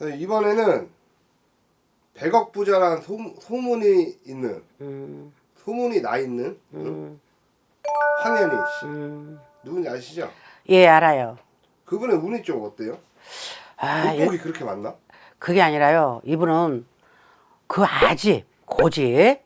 네, 이번에는 100억 부자라는 소, 소문이 있는 음, 소문이 나 있는 음, 황현희 씨 음. 누군지 아시죠? 예, 알아요. 그분의 운이 좀 어때요? 아, 예, 복복이 그렇게 많나? 그게 아니라요. 이분은 그 아집, 고집,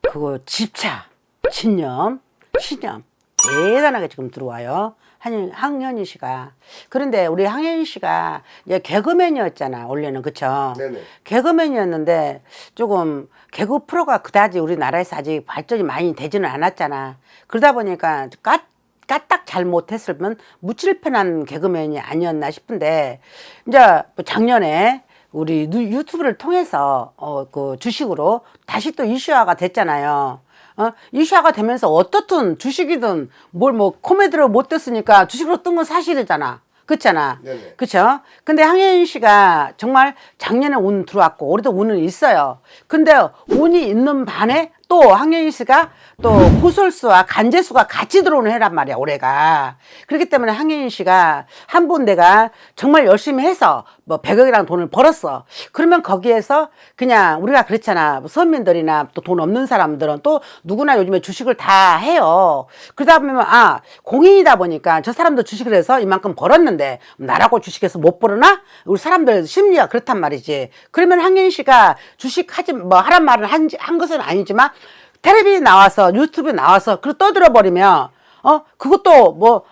그거 집차, 신념, 신념 대단하게 지금 들어와요. 한, 황현희 씨가. 그런데 우리 황현희 씨가 이제 개그맨이었잖아, 원래는. 그쵸? 네네. 개그맨이었는데 조금 개그 프로가 그다지 우리나라에서 아직 발전이 많이 되지는 않았잖아. 그러다 보니까 까, 까딱 잘못했으면 무칠편한 개그맨이 아니었나 싶은데 이제 뭐 작년에 우리 누- 유튜브를 통해서 어 그 주식으로 다시 또 이슈화가 됐잖아요. 어 이슈화가 되면서 어떻든 주식이든 뭘 뭐 코미디로 못 됐으니까 주식으로 뜬 건 사실이잖아. 그렇잖아. 네네. 그쵸? 근데 황혜인 씨가 정말 작년에 운 들어왔고 올해도 운은 있어요. 근데 운이 있는 반에 또 황혜인 씨가 또 구설수와 간제수가 같이 들어오는 해란 말이야 올해가. 그렇기 때문에 황혜인 씨가 한 번 내가 정말 열심히 해서 뭐 100억이라는 돈을 벌었어. 그러면 거기에서 그냥 우리가 그렇잖아. 뭐 서민들이나 또 돈 없는 사람들은 또 누구나 요즘에 주식을 다 해요. 그러다 보면 아 공인이다 보니까 저 사람도 주식을 해서 이만큼 벌었는데 나라고 주식해서 못 벌으나 우리 사람들 심리가 그렇단 말이지. 그러면 황현 씨가 주식하지 뭐 하란 말은 한, 한 것은 아니지만 텔레비 나와서 유튜브에 나와서 그 떠들어 버리면 어 그것도 뭐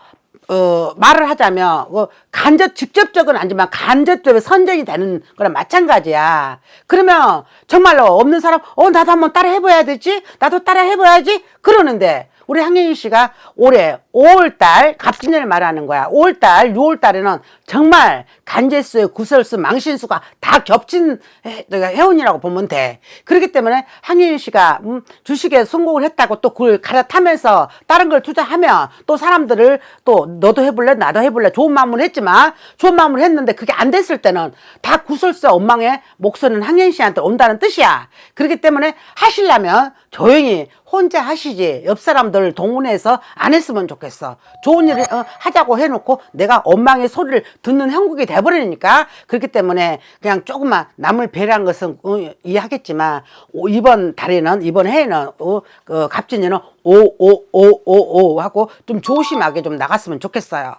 어, 말을 하자면, 어, 간접, 직접적은 아니지만 간접적으로 선전이 되는 거랑 마찬가지야. 그러면 정말로 없는 사람, 어, 나도 한번 따라 해봐야 되지? 나도 따라 해봐야지? 그러는데, 우리 황현희 씨가 올해 5월달 갑진년을 말하는 거야. 5월달, 6월달에는 정말 간제수, 구설수, 망신수가 다 겹친 해- 해운이라고 보면 돼. 그렇기 때문에 황현희 씨가 음, 주식에 성공을 했다고 또 그걸 갈아타면서 다른 걸 투자하면 또 사람들을 또 너도 해볼래 나도 해볼래 좋은 마음으로 했지만 좋은 마음으로 했는데 그게 안 됐을 때는 다 구설수 엉망의 목소리는 황현희 씨한테 온다는 뜻이야. 그렇기 때문에 하시려면 조용히 혼자 하시지. 옆 사람들 동원해서 안 했으면 좋겠어. 좋은 일을 어, 하자고 해놓고 내가 엉망의 소리를 듣는 형국이 돼버리니까 그렇기 때문에 그냥 조금만 남을 배려한 것은 어, 이해하겠지만 오, 이번 달에는 이번 해에는 어, 그 갑진년은 오오오오오 하고 좀 조심하게 좀 나갔으면 좋겠어요